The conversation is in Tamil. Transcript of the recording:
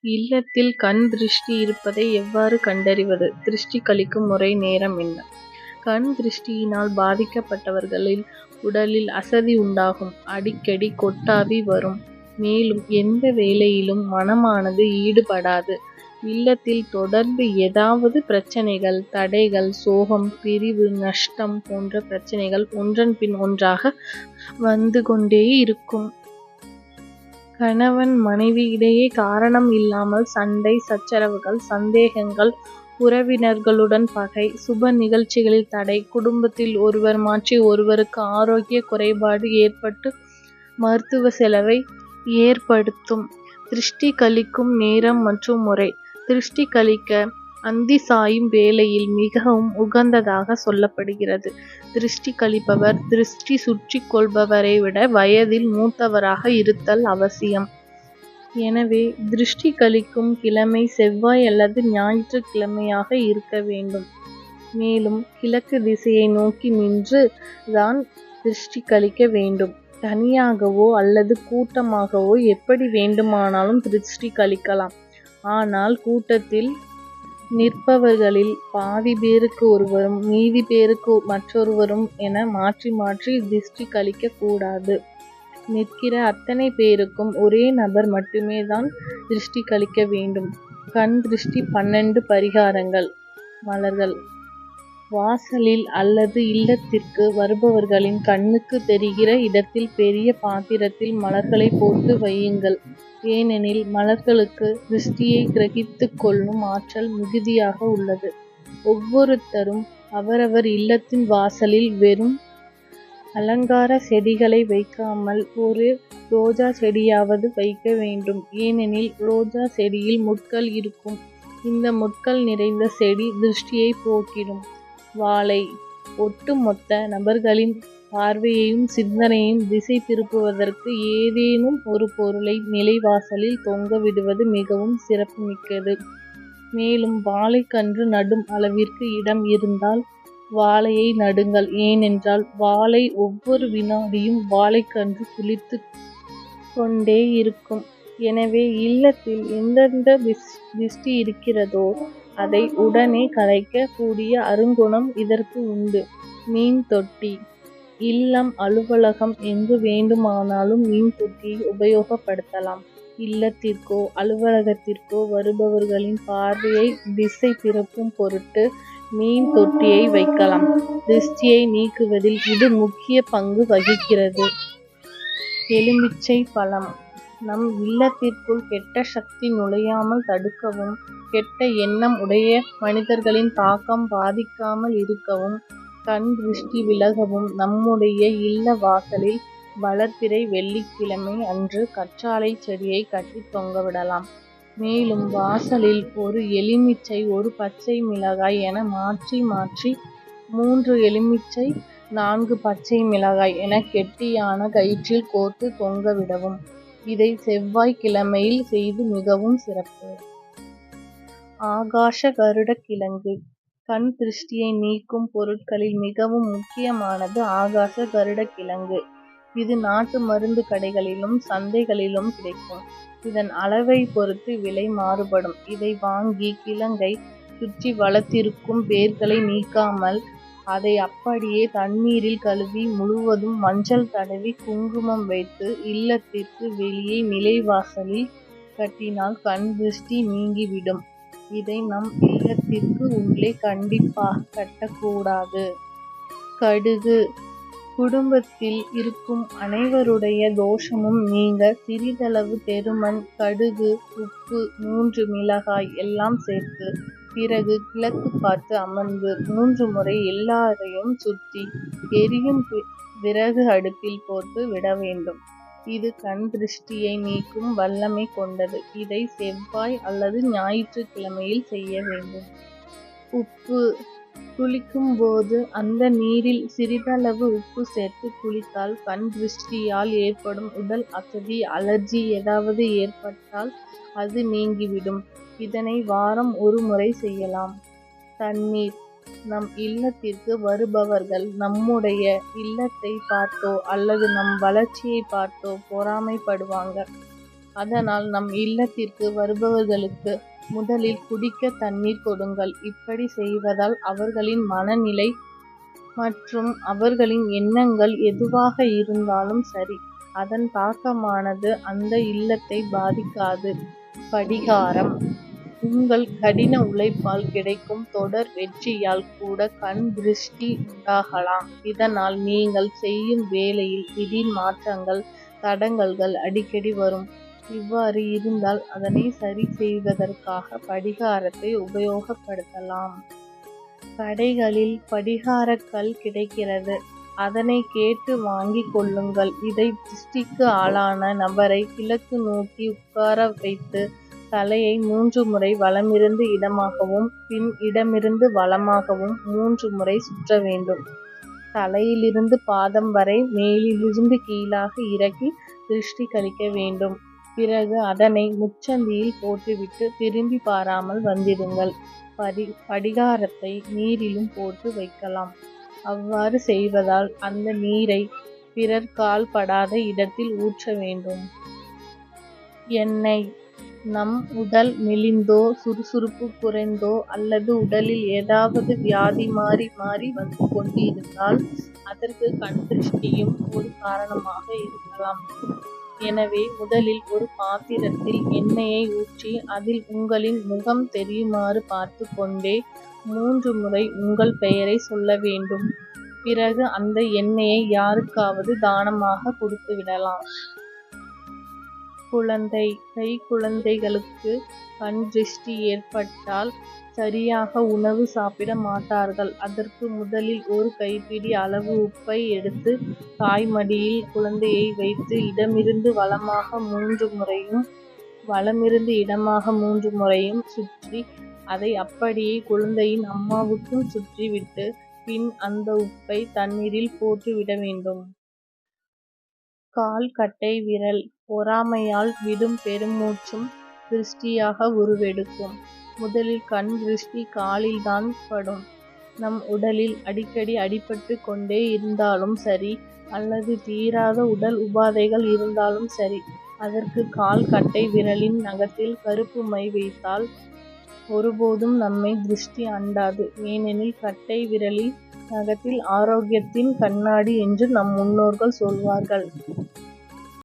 இல்லத்தில் கண் திருஷ்டி இருப்பதை எவ்வாறு கண்டறிவது? திருஷ்டி கழிக்கும் முறை நேரம் என்ன? கண் திருஷ்டியினால் பாதிக்கப்பட்டவர்களில் உடலில் அசதி உண்டாகும். அடிக்கடி கொட்டாவி வரும். மேலும் எந்த வேலையிலும் மனமானது ஈடுபடாது. இல்லத்தில் தொடர்ந்து ஏதாவது பிரச்சனைகள் தடைகள், சோகம், பிரிவு, நஷ்டம் போன்ற பிரச்சனைகள் ஒன்றன் பின் ஒன்றாக வந்து கொண்டே இருக்கும். கணவன் மனைவி இடையே காரணம் இல்லாமல் சண்டை, சச்சரவுகள், சந்தேகங்கள், உறவினர்களுடன் பகை, சுப நிகழ்ச்சிகளில் தடை, குடும்பத்தில் ஒருவர் மாற்றி ஒருவருக்கு ஆரோக்கிய குறைபாடு ஏற்பட்டு மருத்துவ செலவை ஏற்படுத்தும். திருஷ்டி கழிக்கும் நேரம் மற்றும் முறை திருஷ்டி கழிக்க அந்தி சாயும் வேளையில் மிகவும் உகந்ததாக சொல்லப்படுகிறது. திருஷ்டி கழிப்பவர் திருஷ்டி சுற்றி கொள்பவரை விட வயதில் மூத்தவராக இருத்தல் அவசியம். எனவே திருஷ்டி கழிக்கும் கிழமை செவ்வாய் அல்லது ஞாயிற்றுக்கிழமையாக இருக்க வேண்டும். மேலும் கிழக்கு திசையை நோக்கி நின்று தான் திருஷ்டி கழிக்க வேண்டும். தனியாகவோ அல்லது கூட்டமாகவோ எப்படி வேண்டுமானாலும் திருஷ்டி கழிக்கலாம். ஆனால் கூட்டத்தில் நிற்பவர்களில் பாதி பேருக்கு ஒருவரும், மீதி பேருக்கு மற்றொருவரும் என மாற்றி மாற்றி திருஷ்டி கழிக்க கூடாது. நிற்கிற அத்தனை பேருக்கும் ஒரே நபர் மட்டுமே தான் திருஷ்டி கழிக்க வேண்டும். கண் திருஷ்டி பன்னெண்டு பரிகாரங்கள் மலர்கள் வாசலில் அல்லது இல்லத்திற்கு வருபவர்களின் கண்ணுக்கு தெரிகிற இடத்தில் பெரிய பாத்திரத்தில் மலர்களை போட்டு வையுங்கள். ஏனெனில் மலர்களுக்கு திருஷ்டியை கிரகித்துக் கொள்ளும் ஆற்றல் மிகுதியாக உள்ளது. ஒவ்வொருத்தரும் அவரவர் இல்லத்தின் வாசலில் வெறும் அலங்கார செடிகளை வைக்காமல் ஒரு ரோஜா செடியாவது வைக்க வேண்டும். ஏனெனில் ரோஜா செடியில் முட்கள் இருக்கும். இந்த முட்கள் நிறைந்த செடி திருஷ்டியை போக்கிடும். வாழை ஒட்டுமொத்த நபர்களின் பார்வையையும் சிந்தனையும் திசை திருப்புவதற்கு ஏதேனும் ஒரு பொருளை நிலைவாசலில் தொங்க விடுவது மிகவும் சிறப்புமிக்கது. மேலும் வாழைக்கன்று நடும் அளவிற்கு இடம் இருந்தால் வாழையை நடுங்கள். ஏனென்றால் வாழை ஒவ்வொரு வினாடியும் வாழைக்கன்று குளித்து கொண்டே இருக்கும். எனவே இல்லத்தில் எந்தெந்த திருஷ்டி இருக்கிறதோ அதை உடனே கலைக்க கூடிய அருங்குணம் இதற்கு உண்டு. மீன் தொட்டி இல்லம், அலுவலகம் எங்கு வேண்டுமானாலும் மீன் தொட்டியை உபயோகப்படுத்தலாம். இல்லத்திற்கோ அலுவலகத்திற்கோ வருபவர்களின் பார்வையை திசை திருப்பும் பொருட்டு மீன் தொட்டியை வைக்கலாம். திருஷ்டியை நீக்குவதில் இது முக்கிய பங்கு வகிக்கிறது. எலுமிச்சை பழம் நம் இல்லத்திற்குள் கெட்ட சக்தி நுழையாமல் தடுக்கவும், கெட்ட எண்ணம் உடைய மனிதர்களின் தாக்கம் பாதிக்காமல் இருக்கவும், கண் திருஷ்டி விலகவும் நம்முடைய இல்ல வாசலில் வளர்பிறை வெள்ளிக்கிழமை அன்று கற்றாழை செடியை கட்டித் தொங்கவிடலாம். மேலும் வாசலில் ஒரு எலுமிச்சை, ஒரு பச்சை மிளகாய் என மாற்றி மாற்றி மூன்று எலுமிச்சை, நான்கு பச்சை மிளகாய் என கெட்டியான கயிற்றில் கோர்த்து தொங்கவிடவும். இதை செவ்வாய்க்கிழமையில் செய்து மிகவும் சிறப்பு. ஆகாச கருடக் கிழங்கு கண் திருஷ்டியை நீக்கும் பொருட்களில் மிகவும் முக்கியமானது ஆகாச கருடக் கிழங்கு. இது நாட்டு மருந்து கடைகளிலும், சந்தைகளிலும் கிடைக்கும். இதன் அளவைப் பொறுத்து விலை மாறுபடும். இதை வாங்கி கிழங்கை சுற்றி வளர்த்திருக்கும் வேர்களை நீக்காமல் அதை அப்படியே தண்ணீரில் கழுவி முழுவதும் மஞ்சள் தடவி குங்குமம் வைத்து இல்லத்திற்கு வெளியே நிலைவாசலில் கட்டினால் கண் திருஷ்டி நீங்கிவிடும். இதை நம் இல்லத்திற்கு உள்ளே கண்டிப்பாக கட்டக்கூடாது கடுகு குடும்பத்தில் இருக்கும் அனைவருடைய தோஷமும் நீங்க சிறிதளவு தெருமண், கடுகு, உப்பு, மூன்று மிளகாய் எல்லாம் சேர்த்து, பிறகு கிழக்கு பார்த்து அமர்ந்து மூன்று முறை எல்லாரையும் சுற்றி எரியும் விறகு அடுப்பில் போட்டு விட வேண்டும். இது கண் திருஷ்டியை நீக்கும் வல்லமை கொண்டது. இதை செவ்வாய் அல்லது ஞாயிற்றுக்கிழமையில் செய்ய வேண்டும். உப்பு குளிக்கும் போது அந்த நீரில் சிறிதளவு உப்பு சேர்த்து குளித்தால் கண் திருஷ்டியால் ஏற்படும் உடல் அசதி, அலர்ஜி ஏதாவது ஏற்பட்டால் அது நீங்கிவிடும். இதனை வாரம் ஒரு முறை செய்யலாம். தண்ணீர் நம் இல்லத்திற்கு வருபவர்கள் நம்முடைய இல்லத்தை பார்த்தோ அல்லது நம் வளர்ச்சியை பார்த்தோ பொறாமைப்படுவாங்க. அதனால் நம் இல்லத்திற்கு வருபவர்களுக்கு முதலில் குடிக்க தண்ணீர் கொடுங்கள். இப்படி செய்வதால் அவர்களின் மனநிலை மற்றும் அவர்களின் எண்ணங்கள் எதுவாக இருந்தாலும் சரி அதன் தாக்கமானது அந்த இல்லத்தை பாதிக்காது. படிகாரம். உங்கள் கடின உழைப்பால் கிடைக்கும் தொடர் வெற்றியால் கூட கண் திருஷ்டி உண்டாகலாம். இதனால் நீங்கள் செய்யும் வேலையில் திடீர் மாற்றங்கள் தடங்கல்கள் அடிக்கடி வரும். இவ்வாறு இருந்தால் அதனை சரி செய்வதற்காக படிகாரத்தை உபயோகப்படுத்தலாம். கடைகளில் படிகாரக்கல் கிடைக்கிறது. அதனை கேட்டு வாங்கிக் கொள்ளுங்கள். இதை திருஷ்டிக்கு ஆளான நபரை கிழக்கு நோக்கி உட்கார வைத்து தலையை மூன்று முறை வலமிருந்து இடமாகவும் பின் இடமிருந்து வலமாகவும் மூன்று முறை சுற்ற வேண்டும். தலையிலிருந்து பாதம் வரை மேலிலிருந்து கீழாக இறக்கி திருஷ்டி கழிக்க வேண்டும். பிறகு அதனை முச்சந்தியில் போட்டுவிட்டு திரும்பி பாராமல் வந்திடுங்கள். படி படிகாரத்தை நீரிலும் போட்டு வைக்கலாம். அவ்வாறு செய்வதால் அந்த நீரை பிறர் கால் படாத இடத்தில் ஊற்ற வேண்டும். எண்ணெய் நம் உடல் மெலிந்தோ சுறுசுறுப்பு குறைந்தோ அல்லது உடலில் ஏதாவது வியாதி மாறி மாறி வந்து கொண்டிருந்தால் அதற்கு கண் திருஷ்டியும் ஒரு காரணமாக இருக்கலாம். எனவே முதலில் ஒரு பாத்திரத்தில் எண்ணெயை ஊற்றி அதில் உங்களின் முகம் தெரியுமாறு பார்த்து கொண்டே மூன்று முறை உங்கள் பெயரை சொல்ல வேண்டும். பிறகு அந்த எண்ணெயை யாருக்காவது தானமாக கொடுத்து விடலாம். குழந்தை கை குழந்தைகளுக்கு கண் திருஷ்டி ஏற்பட்டால் சரியாக உணவு சாப்பிட மாட்டார்கள். அதற்கு முதலில் ஒரு கைப்பிடி அளவு உப்பை எடுத்து தாய்மடியில் குழந்தையை வைத்து இடமிருந்து வலமாக மூன்று முறையும் வலமிருந்து இடமாக மூன்று முறையும் சுற்றி அதை அப்படியே குழந்தையின் அம்மாவுக்கும் சுற்றிவிட்டு பின் அந்த உப்பை தண்ணீரில் போட்டு விட வேண்டும். கால் கட்டை விரல் பொறாமையால் விடும் பெருமூச்சும் திருஷ்டியாக உருவெடுக்கும். முதலில் கண் திருஷ்டி காலில்தான் படும். நம் உடலில் அடிக்கடி அடிபட்டு கொண்டே இருந்தாலும் சரி அல்லது தீராத உடல் உபாதைகள் இருந்தாலும் சரி அதற்கு கால் கட்டை விரலின் நகத்தில் கருப்பு மை வைத்தால் ஒருபோதும் நம்மை திருஷ்டி அண்டாது. ஏனெனில் கட்டை விரலில் நகத்தில் ஆரோக்கியத்தின் கண்ணாடி என்று நம் முன்னோர்கள் சொல்வார்கள்.